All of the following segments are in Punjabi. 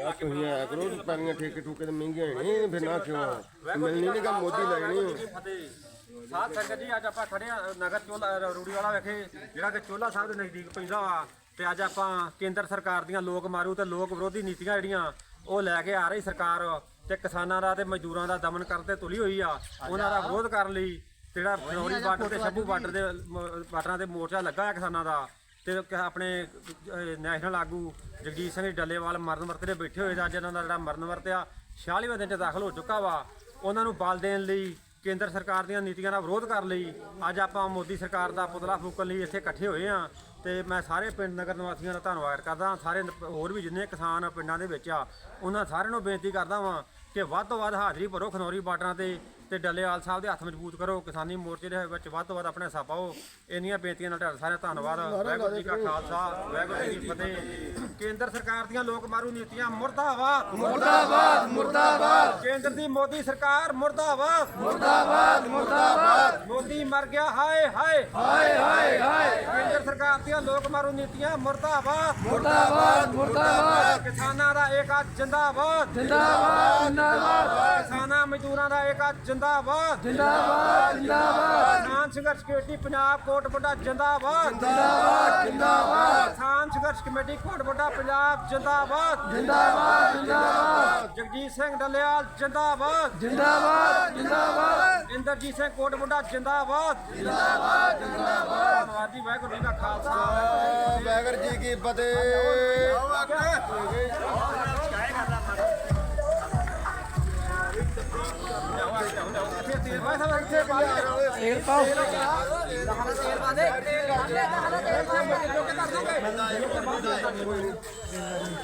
ਯਾਰ ਤੁਸੀਂ ਆਇਆ ਕਰੋ? ਪੈਣੀਆਂ ਠੇਕੇ ਠੂਕੇ ਤੇ ਮਹਿੰਗੀਆਂ ਨਹੀਂ, ਫਿਰ ਨਾ ਕਿਉਂ? ਮਿਲਣੀ ਨਹੀਂ ਗਾ ਮੋਦੀ ਲੈਣੀ ਸਾਧ ਸੰਗਤ ਜੀ, ਅੱਜ ਆਪਾਂ ਖੜੇ ਆ ਨਗਰ ਚੋਲਾ ਰੂੜੀ ਵਾਲਾ ਵੇਖੇ, ਜਿਹੜਾ ਕਿ ਚੋਲਾ ਸਾਹਿਬ ਦੇ ਨਜ਼ਦੀਕ ਪੈਂਦਾ ਵਾ। ਤੇ ਅੱਜ ਆਪਾਂ ਕੇਂਦਰ ਸਰਕਾਰ ਦੀਆਂ ਲੋਕ ਮਾਰੂ ਤੇ ਲੋਕ ਵਿਰੋਧੀ ਨੀਤੀਆਂ ਜਿਹੜੀਆਂ, ਉਹ ਲੈ ਕੇ ਆ ਰਹੀ ਸਰਕਾਰ। ਤੇ ਕਿਸਾਨਾਂ ਦਾ ਤੇ ਮਜ਼ਦੂਰਾਂ ਦਾ ਦਮਨ ਕਰਨ ਤੇ ਤੁਲੀ ਹੋਈ ਆ। ਉਹਨਾਂ ਦਾ ਵਿਰੋਧ ਕਰਨ ਲਈ ਜਿਹੜਾ ਫਨੌਰੀ ਬਾਰਡਰ ਤੇ ਸ਼ੰਭੂ ਬਾਰਡਰ ਦੇ ਬਾਰਡਰਾਂ ਤੇ ਮੋਰਚਾ ਲੱਗਾ ਹੈ ਕਿਸਾਨਾਂ ਦਾ। ਤੇ ਕ- ਆਪਣੇ ਅਹ, ਨੈਸ਼ਨਲ ਆਗੂ ਜਗਜੀਤ ਸਿੰਘ ਡੱਲੇਵਾਲ ਮਰਨ ਵਰਤ ਤੇ ਬੈਠੇ ਹੋਏ ਦਾ ਅੱਜ ਇਹਨਾਂ ਦਾ ਜਿਹੜਾ ਮਰਨ ਵਰਤਿਆ ਆ 46ਵੇਂ ਦਿਨ ਚ ਦਾਖਲ ਹੋ ਚੁੱਕਾ ਵਾ। ਉਹਨਾਂ ਨੂੰ ਬਲ ਦੇਣ ਲਈ ਕੇਂਦਰ ਸਰਕਾਰ ਦੀਆਂ ਨੀਤੀਆਂ ਦਾ ਵਿਰੋਧ ਕਰਨ ਲਈ ਅੱਜ ਆਪਾਂ ਮੋਦੀ ਸਰਕਾਰ ਦਾ ਪੁਤਲਾ ਫੂਕਣ ਲਈ ਇੱਥੇ ਇਕੱਠੇ ਹੋਏ ਆ। ਤੇ ਮੈਂ ਸਾਰੇ ਪਿੰਡ ਨਗਰ ਨਿਵਾਸੀਆਂ ਦਾ ਧੰਨਵਾਦ ਕਰਦਾ ਸਾਰੇ ਨ- ਹੋਰ ਵੀ ਜਿੰਨੇ ਕਿਸਾਨ ਪਿੰਡਾਂ ਦੇ ਵਿੱਚ ਆ ਉਹਨਾਂ ਸਾਰਿਆਂ ਨੂੰ ਬੇਨਤੀ ਕਰਦਾ ਵਾਂ ਕਿ ਵੱਧ ਤੋਂ ਵੱਧ ਹਾਜ਼ਰੀ ਭਰੋ ਖਨੌਰੀ ਬਾਰਡਰਾਂ ਤੇ। ਤੇ ਡੱਲੇਵਾਲ ਸਾਹਿਬ ਦੇ ਹੱਥ ਮਜ਼ਬੂਤ ਕਰੋ ਕਿਸਾਨੀ ਮੋਰਚੇ ਦੇ ਵਿੱਚ ਵੱਧ ਤੋਂ ਵੱਧ ਆਪਣੇ ਹਿੱਸਾ ਪਾਓ। ਇੰਨੀਆਂ ਬੇਨਤੀਆਂ ਨਾਲ ਤੁਹਾਡਾ ਸਾਰਿਆਂ ਦਾ ਧੰਨਵਾਦ। ਵਾਹਿਗੁਰੂ ਜੀ ਕਾ ਖਾਲਸਾ। ਵਾਹਿਗੁਰੂ ਜੀ ਕੀ ਫਤਿਹ। ਕੇਂਦਰ ਸਰਕਾਰ ਦੀਆਂ ਲੋਕ ਮਾਰੂ ਨੀਤੀਆਂ ਮੁਰਦਾਬਾਦ। ਮੁਰਦਾਬਾਦ ਮੁਰਦਾਬਾਦ। ਕੇਂਦਰ ਦੀ ਮੋਦੀ ਸਰਕਾਰ ਮੁਰਦਾਬਾਦ। ਮੁਰਦਾਬਾਦ ਮੁਰਦਾਬਾਦ। ਮੋਦੀ ਮਰ ਗਿਆ ਹਾਏ ਹਾਏ। ਹਾਏ ਹਾਏ ਹਾਏ। ਕੇਂਦਰ ਸਰਕਾਰ ਦੀਆਂ ਲੋਕ ਮਾਰੂ ਨੀਤੀਆਂ ਮੁਰਦਾਬਾਦ। ਮੁਰਦਾਬਾਦ ਮੁਰਦਾਬਾਦ। ਕਿਸਾਨਾਂ ਦਾ ਏਕਾ ਜਿੰਦਾਬਾਦ। ਜਿੰਦਾਬਾਦ ਜਿੰਦਾਬਾਦ। ਕਿਸਾਨਾਂ ਮਜ਼ਦੂਰਾਂ ਦਾ ਏਕਾ ਜਿੰਦਾਬਾਦ ਜਿੰਦਾਬਾਦ ਜਿੰਦਾਬਾਦ ਕਿਸਾਨ ਸੰਘਰਸ਼ ਕਮੇਟੀ ਪੰਜਾਬ ਕੋਟ ਵੱਡਾ ਜਿੰਦਾਬਾਦ ਜਿੰਦਾਬਾਦ ਜਿੰਦਾਬਾਦ ਕਿਸਾਨ ਸੰਘਰਸ਼ ਕਮੇਟੀ ਕੋਟ ਵੱਡਾ ਪੰਜਾਬ ਜਿੰਦਾਬਾਦ ਜਿੰਦਾਬਾਦ ਜਿੰਦਾਬਾਦ ਜਗਜੀਤ ਸਿੰਘ ਡੱਲੇਵਾਲ ਜਿੰਦਾਬਾਦ ਜਿੰਦਾਬਾਦ ਜਿੰਦਾਬਾਦ ਇੰਦਰਜੀਤ ਸਿੰਘ ਕੋਟ ਵੱਡਾ ਜਿੰਦਾਬਾਦ ਜਿੰਦਾਬਾਦ ਜਿੰਦਾਬਾਦ ਧੰਨਵਾਦ ਜੀ ਵਾਹਿਗੁਰੂ ਜੀ ਦਾ ਖਾਲਸਾ ਵਾਹਿਗੁਰੂ ਜੀ ਕੀ ਫਤਿਹ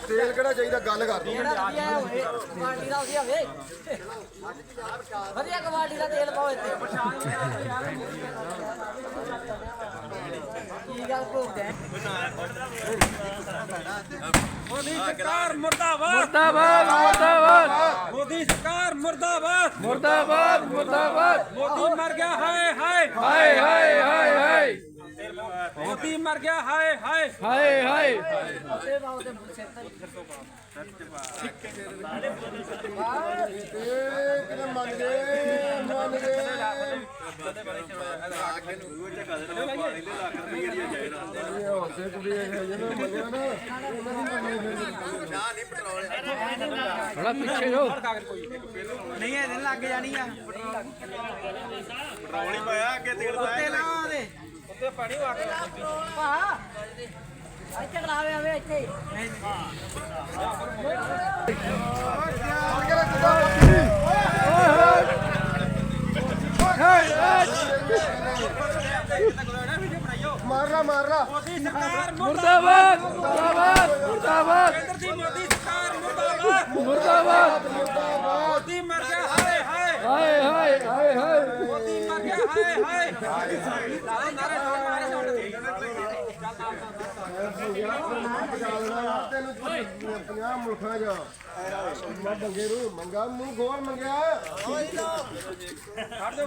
ਤੇਲ ਕਿਹੜਾ ਚਾਹੀਦਾ? ਗੱਲ ਕਰ। ਦੋ ਵਧੀਆ ਹੋਵੇ ਕੁਆਲਿਟੀ ਦਾ ਤੇਲ ਪਾਓ ਇੱਥੇ। ਕੀ ਗੱਲ ਭੋਗਦੇ ਮੋਦੀ ਸਰਕਾਰ ਮੁਰਦਾਬਾਦ। ਮੁਰਦਾਬਾਦ ਮੁਰਦਾਬਾਦ। ਮੋਦੀ ਸਰਕਾਰ ਮੁਰਦਾਬਾਦ। ਮੁਰਦਾਬਾਦ ਮੁਰਦਾਬਾਦ। ਮੋਦੀ ਮਰ ਗਿਆ ਹਾਏ ਹਾਏ। ਹਾਏ ਹਾਏ ਹਾਏ ਹਾਏ। ਮੋਦੀ ਮਰ ਗਿਆ ਹਾਏ ਹਾਏ। ਤੇ ਕਿਹਨੇ ਮੰਨ ਗਏ? ਮੰਨ ਗਏ। ਨਾ ਦੀ ਮੰਨੀ ਫਿਰ ਨਹੀਂ ਇਹਦੇ ਲੱਗ ਜਾਣੀ ਆ। ਪੈਟਰੋਲ ਹੀ ਪਾਇਆ ਅੱਗੇ ਤੇਲ ਪਾਇਆ ਲਾਵਾਂ ਦੇ। ਉੱਤੇ ਪਾਣੀ ਵਾ ਕੇ ਭਾ ਇੱਥੇ ਖਲਾਵੇ ਆਵੇ ਇੱਥੇ। ਹੀ। ਮਾਰ ਲਾ ਮਾਰ ਲਾ ਮੋਦੀ ਸਰਕਾਰ ਮੁਰਦਾਬਾਦ। ਮੁਰਦਾਬਾਦ ਮੁਰਦਾਬਾਦ ਕੇਂਦਰ ਦੀ ਮੋਦੀ ਸਰਕਾਰ ਮੁਰਦਾਬਾਦ। ਮੁਰਦਾਬਾਦ। ਮੋਦੀ ਮਰ ਗਿਆ ਹਾਏ ਹਾਏ। ਹਾਏ ਹਾਏ ਹਾਏ ਹਾਏ। ਮੋਦੀ ਮਰ ਗਿਆ ਹਾਏ ਹਾਏ। ਨਾਰੇ ਨਾਰੇ ਨਾਰੇ ਤੈਨੂੰ 50 ਮੁਲਕਾਂ ਜਾ ਮੈਂ ਬੰਗੇ ਰੂ ਮੰਗਾ ਮੂੰਹ ਗੋਲ ਮੰਗਿਆ। ਛੱਡ